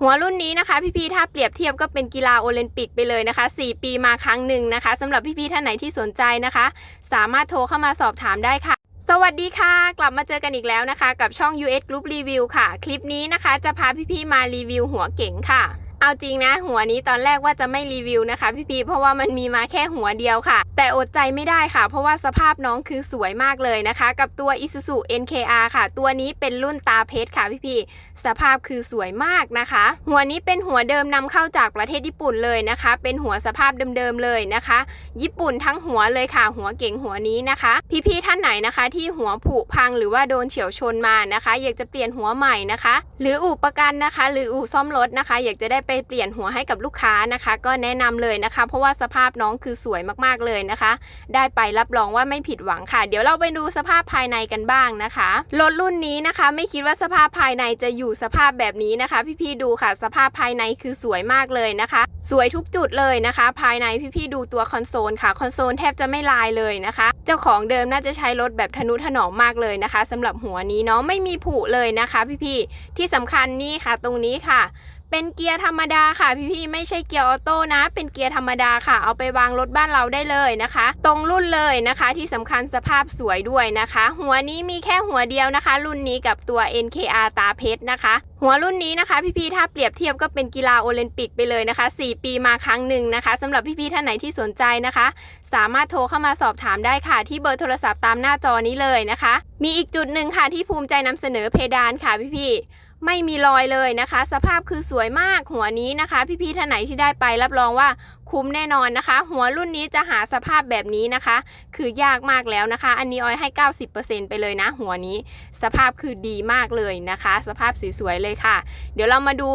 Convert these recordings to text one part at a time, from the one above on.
หัวรุ่นนี้นะคะพี่ๆถ้าเปรียบเทียบก็เป็นกีฬาโอลิมปิกไปเลยนะคะ 4 ปีมาครั้งหนึ่งนะคะสำหรับพี่ๆท่านไหนที่สนใจนะคะ สามารถโทรเข้ามาสอบถามได้ค่ะ สวัสดีค่ะ กลับมาเจอกันอีกแล้วนะคะ กับช่อง US Group Review ค่ะ คลิปนี้นะคะ จะพาพี่ๆมารีวิวหัวเก๋งค่ะเอาจริงนะหัวนี้ตอนแรกว่าจะไม่รีวิวนะคะพี่ๆเพราะว่ามันมีมาแค่หัวเดียวค่ะ แต่อดใจไม่ได้ค่ะ เพราะว่าสภาพน้องคือสวยมากเลยนะคะ กับตัว Isuzu NKR ค่ะ ตัวนี้เป็นรุ่นตาเพชรค่ะพี่ๆสภาพคือสวยมากนะคะ หัวนี้เป็นหัวเดิมนำเข้าจากประเทศญี่ปุ่นเลยนะคะ เป็นหัวสภาพเดิมๆเลยนะคะ ญี่ปุ่นทั้งหัวเลยค่ะ หัวเก๋งหัวนี้นะคะ พี่ๆท่านไหนนะคะ ที่หัวผุพังหรือว่าโดนเฉียวชนมานะคะ อยากจะเปลี่ยนหัวใหม่นะคะ หรืออู่ประกันะคะ หรืออู่ซ่อมรถนะคะ อยากจะได้ไปเปลี่ยนหัวให้กับลูกค้านะคะ ก็แนะนำเลยนะคะ เพราะว่าสภาพน้องคือสวยมากๆเลยนะคะ ได้ไปรับรองว่าไม่ผิดหวังค่ะ เดี๋ยวเราไปดูสภาพภายในกันบ้างนะคะรถรุ่นนี้นะคะ ไม่คิดว่าสภาพภายในจะอยู่สภาพแบบนี้นะคะ พี่ๆดูค่ะ สภาพภายในคือสวยมากเลยนะคะ สวยทุกจุดเลยนะคะ ภายในพี่ๆดูตัวคอนโซลค่ะคอนโซลแทบจะไม่ลายเลยนะคะ เจ้าของเดิมน่าจะใช้รถแบบทนุถนอมมากเลยนะคะสำหรับหัวนี้เนาะไม่มีผุเลยนะคะ พี่ๆที่สำคัญนี่ค่ะตรงนี้ค่ะ เป็นเกียร์ธรรมดาค่ะพี่ๆไม่ใช่เกียร์ออโต้นะ เป็นเกียร์ธรรมดาค่ะ เอาไปวางรถบ้านเราได้เลยนะคะ ตรงรุ่นเลยนะคะ ที่สำคัญสภาพสวยด้วยนะคะ หัวนี้มีแค่หัวเดียวนะคะ รุ่นนี้กับตัว NKR ตาเพชรนะคะ หัวรุ่นนี้นะคะพี่ๆถ้าเปรียบเทียบก็เป็นกีฬาโอลิมปิกไปเลยนะคะ 4 ปีมาครั้งหนึ่งนะคะสำหรับพี่ๆท่านไหนที่สนใจนะคะ สามารถโทรเข้ามาสอบถามได้ค่ะ ที่เบอร์โทรศัพท์ตามหน้าจอนี้เลยนะคะ มีอีกจุดหนึ่งค่ะที่ภูมิใจนำเสนอเพดานค่ะพี่ๆ ไม่มีรอยเลยนะคะ สภาพคือสวยมากหัวนี้นะคะ พี่ๆท่านไหนที่ได้ไปรับรองว่าคุ้มแน่นอนนะคะ หัวรุ่นนี้จะหาสภาพแบบนี้นะคะ คือยากมากแล้วนะคะ อันนี้ออยให้ 90%ไปเลยนะ หัวนี้สภาพคือดีมากเลยนะคะ สภาพสวยๆเลยค่ะ เดี๋ยวเรามาดู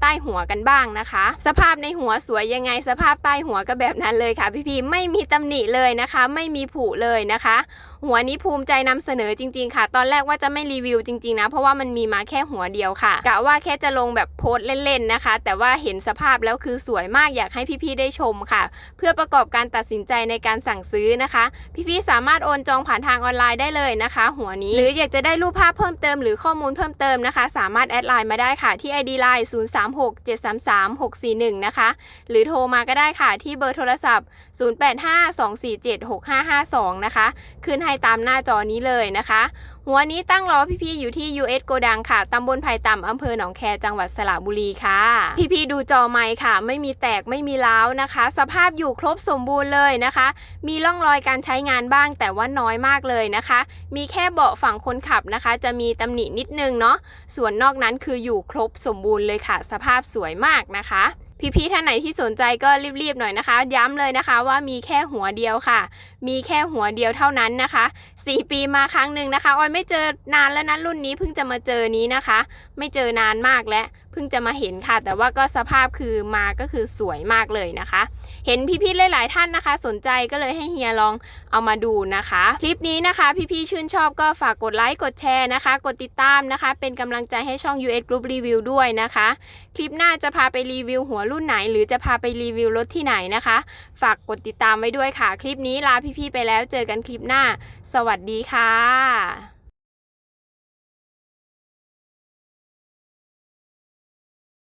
ใต้หัวกันบ้างนะคะ สภาพในหัวสวยยังไง สภาพใต้หัวก็แบบนั้นเลยค่ะ พี่ๆไม่มีตำหนิเลยนะคะ ไม่มีผุเลยนะคะ หัวนี้ภูมิใจนำเสนอจริง ๆ ค่ะ ตอนแรกว่าจะไม่รีวิวจริง ๆ นะ เพราะว่ามันมีมาแค่หัวเดียวค่ะกะว่าแค่จะลงแบบโพสเล่นๆนะคะ แต่ว่าเห็นสภาพแล้วคือสวยมากอยากให้พี่ๆได้ชมค่ะ เพื่อประกอบการตัดสินใจในการสั่งซื้อนะคะ พี่ๆสามารถโอนจองผ่านทางออนไลน์ได้เลยนะคะ หัวนี้หรืออยากจะได้รูปภาพเพิ่มเติมหรือข้อมูลเพิ่มเติมนะคะ สามารถแอดไลน์มาได้ค่ะที่ ID Line 036733641 นะคะ หรือโทรมาก็ได้ค่ะที่เบอร์โทรศัพท์ 0852476552 นะคะ ขึ้นให้ตามหน้าจอนี้เลยนะคะ หัวนี้ตั้งล้อพี่ๆอยู่ที่ US โกดังค่ะตำบลไผ่ต่ำอำเภอหนองแคจังหวัดสระบุรีค่ะ พี่ๆดูจอไมค์ค่ะ ไม่มีแตกไม่มีล้าวนะคะ สภาพอยู่ครบสมบูรณ์เลยนะคะ มีร่องรอยการใช้งานบ้างแต่ว่าน้อยมากเลยนะคะ มีแค่เบาะฝั่งคนขับนะคะ จะมีตำหนินิดนึงเนาะส่วนนอกนั้นคืออยู่ครบสมบูรณ์เลยค่ะ สภาพสวยมากนะคะ พี่ๆท่านไหนที่สนใจก็รีบๆหน่อยนะคะ ย้ำเลยนะคะว่ามีแค่หัวเดียวค่ะ มีแค่หัวเดียวเท่านั้นนะคะ 4 ปีมาครั้งหนึ่งนะคะออยไม่เจอนานแล้วนะรุ่นนี้เพิ่งจะมาเจอนี้นะคะ ไม่เจอนานมากแล้ว พิ่งจะมาเห็นค่ะ แต่ว่าก็สภาพคือมาก็คือสวยมากเลยนะคะ เห็นพี่ๆหลายๆท่านนะคะ สนใจก็เลยให้เฮียลองเอามาดูนะคะ คลิปนี้นะคะ พี่ๆชื่นชอบก็ฝากกดไลค์กดแชร์นะคะ กดติดตามนะคะ เป็นกำลังใจให้ช่อง US Group Review ด้วยนะคะ คลิปหน้าจะพาไปรีวิวหัวรุ่นไหน หรือจะพาไปรีวิวรถที่ไหนนะคะ ฝากกดติดตามไว้ด้วยค่ะ คลิปนี้ลาพี่ๆไปแล้วเจอกันคลิปหน้า สวัสดีค่ะ